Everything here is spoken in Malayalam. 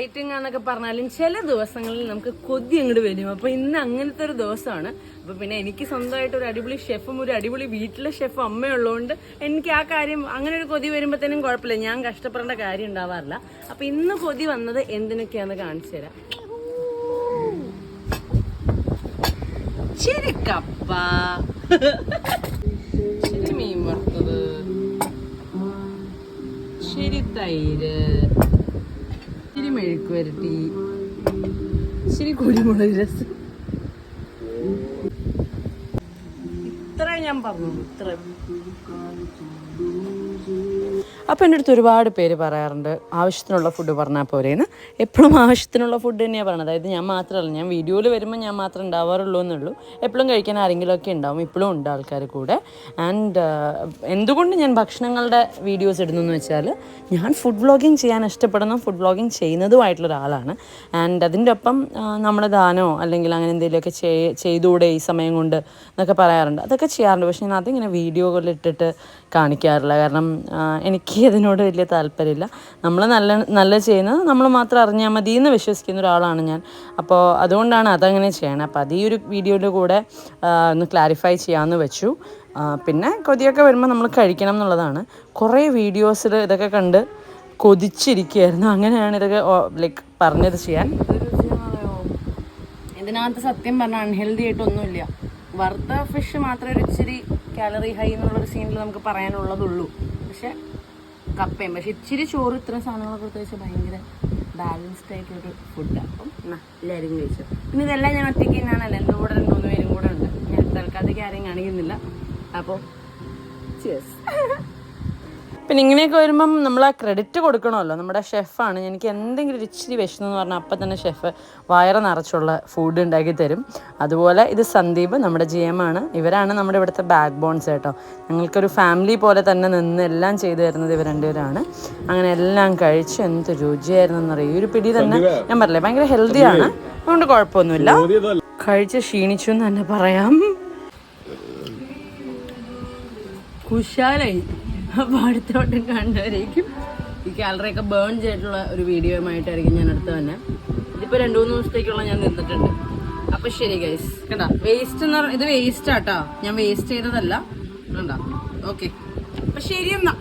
ഡയറ്റിംഗ് എന്നൊക്കെ പറഞ്ഞാലും ചില ദിവസങ്ങളിൽ നമുക്ക് കൊതി അങ്ങോട്ട് വരും. അപ്പൊ ഇന്ന് അങ്ങനത്തെ ഒരു ദിവസമാണ്. അപ്പൊ പിന്നെ എനിക്ക് സ്വന്തമായിട്ട് ഒരു അടിപൊളി ഷെഫും ഒരു അടിപൊളി വീട്ടിലെ ഷെഫും അമ്മയുള്ളതുകൊണ്ട് എനിക്ക് ആ കാര്യം അങ്ങനെ ഒരു കൊതി വരുമ്പോഴത്തേനും കുഴപ്പമില്ല. ഞാൻ കഷ്ടപ്പെടേണ്ട കാര്യം ഉണ്ടാവാറില്ല. അപ്പൊ ഇന്ന് കൊതി വന്നത് എന്തിനൊക്കെയാന്ന് കാണിച്ചു തരാം. ശരി കപ്പ. ശരി മീൻ വറുത്തത്. ശരി തൈര്. മെഴുക്ക് വരട്ടി ശരി കുരുമുളക് രസം. ഇത്ര ഞാൻ പറഞ്ഞു ഇത്ര അപ്പോൾ എന്റെ അടുത്ത് ഒരുപാട് പേര് പറയാറുണ്ട് ആവശ്യത്തിനുള്ള ഫുഡ് പറഞ്ഞാൽ പോരേന്ന്. എപ്പോഴും ആവശ്യത്തിനുള്ള ഫുഡ് തന്നെയാണ് പറയുന്നത് അതായത് ഞാൻ മാത്രമല്ല ഞാൻ വീഡിയോയിൽ വരുമ്പോൾ ഞാൻ മാത്രം ഉണ്ടാവാറുള്ളൂ എന്നുള്ളൂ. എപ്പോഴും കഴിക്കാൻ ആരെങ്കിലുമൊക്കെ ഉണ്ടാവും. ഇപ്പോഴും ഉണ്ട് ആൾക്കാർ കൂടെ. ആൻഡ് എന്തുകൊണ്ട് ഞാൻ ഭക്ഷണങ്ങളുടെ വീഡിയോസ് ഇടുന്നു എന്ന് വെച്ചാൽ ഞാൻ ഫുഡ് വ്ളോഗിങ് ചെയ്യാൻ ഇഷ്ടപ്പെടുന്ന ഫുഡ് വ്ളോഗിങ് ചെയ്യുന്നതുമായിട്ടുള്ള ഒരാളാണ്. ആൻഡ് അതിന്റെ ഒപ്പം ആ, നമ്മുടെ ദാനോ അല്ലെങ്കിൽ അങ്ങനെ എന്തെങ്കിലുമൊക്കെ ചെയ്- ചെയ്തുകൂടെ ഈ സമയം കൊണ്ട് എന്നൊക്കെ പറയാറുണ്ട്. അതൊക്കെ ചെയ്യാറുണ്ട്. പക്ഷേ ഞാൻ അതിങ്ങനെ വീഡിയോകളിൽ ഇട്ടിട്ട് കാണിക്കാറില്ല. കാരണം ആ, അതിനോട് വലിയ താല്പര്യമില്ല. നമ്മൾ നല്ല നല്ല ചെയ്യുന്നത് നമ്മൾ മാത്രം അറിഞ്ഞാൽ മതി എന്ന് വിശ്വസിക്കുന്ന ഒരാളാണ് ഞാൻ. അപ്പോൾ അതുകൊണ്ടാണ് അതങ്ങനെ ചെയ്യണത് അപ്പോൾ അത് ഈ ഒരു വീഡിയോയുടെ കൂടെ ഒന്ന് ക്ലാരിഫൈ ചെയ്യാമെന്ന് വെച്ചു. പിന്നെ കൊതിയൊക്കെ വരുമ്പോൾ നമ്മൾ കഴിക്കണം എന്നുള്ളതാണ്. കുറേ വീഡിയോസിൽ ഇതൊക്കെ കണ്ട് കൊതിച്ചിരിക്കുകയായിരുന്നു. അങ്ങനെയാണ് ഇതൊക്കെ ലൈക്ക് പറഞ്ഞത് ചെയ്യാൻ. ഇതിനകത്ത് സത്യം പറഞ്ഞാൽ അൺഹെൽത്തി ആയിട്ടൊന്നുമില്ല. വറുത്ത ഫിഷ് മാത്രമേ ഒരു ഇച്ചിരി കാലറി ഹൈ എന്നുള്ളൊരു സീനിൽ നമുക്ക് പറയാനുള്ളതുള്ളൂ. പക്ഷെ കപ്പയും. പക്ഷെ ഇച്ചിരി ചോറ് ഇത്രയും സാധനങ്ങളൊക്കെ കൊടുത്ത് വെച്ചാൽ ഭയങ്കര ബാലൻസ്ഡ് ആയിട്ടൊരു ഫുഡാണ് അപ്പം എല്ലാവരും കഴിച്ചു പിന്നെ ഇതെല്ലാം ഞാൻ ഒറ്റയ്ക്ക് തന്നെയാണല്ലോ എന്റെ കൂടെ രണ്ട് മൂന്ന് പേരും കൂടെ ഉണ്ട്. ഞാൻ തൽക്കാലത്തേക്ക് ആരെയും കാണിക്കുന്നില്ല. അപ്പോൾ ചേസ് പിന്നെ ഇങ്ങനെയൊക്കെ വരുമ്പം നമ്മൾ ആ ക്രെഡിറ്റ് കൊടുക്കണമല്ലോ. നമ്മുടെ ഷെഫാണ് എനിക്ക് എന്തെങ്കിലും ഒരു ഇച്ചിരി വിഷമം എന്ന് പറഞ്ഞാൽ അപ്പം തന്നെ ഷെഫ് വയറ് നിറച്ചുള്ള ഫുഡ് ഉണ്ടാക്കി തരും. അതുപോലെ ഇത് സന്ദീപ് നമ്മുടെ ജി എം ആണ്. ഇവരാണ് നമ്മുടെ ഇവിടുത്തെ ബാക്ക് ബോൺസ് കേട്ടോ. ഞങ്ങൾക്കൊരു ഫാമിലി പോലെ തന്നെ നിന്ന് എല്ലാം ചെയ്തു തരുന്നത് ഇവർ രണ്ടുപേരാണ്. അങ്ങനെ എല്ലാം കഴിച്ച് എന്ത് രുചിയായിരുന്നു എന്നറിയാം ഈ ഒരു പിടി തന്നെ ഞാൻ പറഞ്ഞില്ലേ? ഭയങ്കര ഹെൽത്തിയാണ് അതുകൊണ്ട് കുഴപ്പമൊന്നുമില്ല. കഴിച്ച് ക്ഷീണിച്ചു എന്ന് തന്നെ പറയാം. കുശാലായി. അപ്പോൾ കണ്ടവരേക്കും ഈ കാലറിയൊക്കെ ബേൺ ചെയ്തിട്ടുള്ള ഒരു വീഡിയോയുമായിട്ടായിരിക്കും ഞാൻ അടുത്ത് തന്നെ. ഇതിപ്പോൾ രണ്ട് മൂന്ന് ദിവസത്തേക്കുള്ള ഞാൻ നിന്നിട്ടുണ്ട്. അപ്പോൾ ശരി ഗൈസ് കേട്ടാ വേസ്റ്റ് എന്ന് പറഞ്ഞാൽ ഇത് വേസ്റ്റ് ആട്ടോ. ഞാൻ വേസ്റ്റ് ചെയ്തതല്ല. കണ്ടാ? ഓക്കെ അപ്പോൾ ശരി എന്നാ.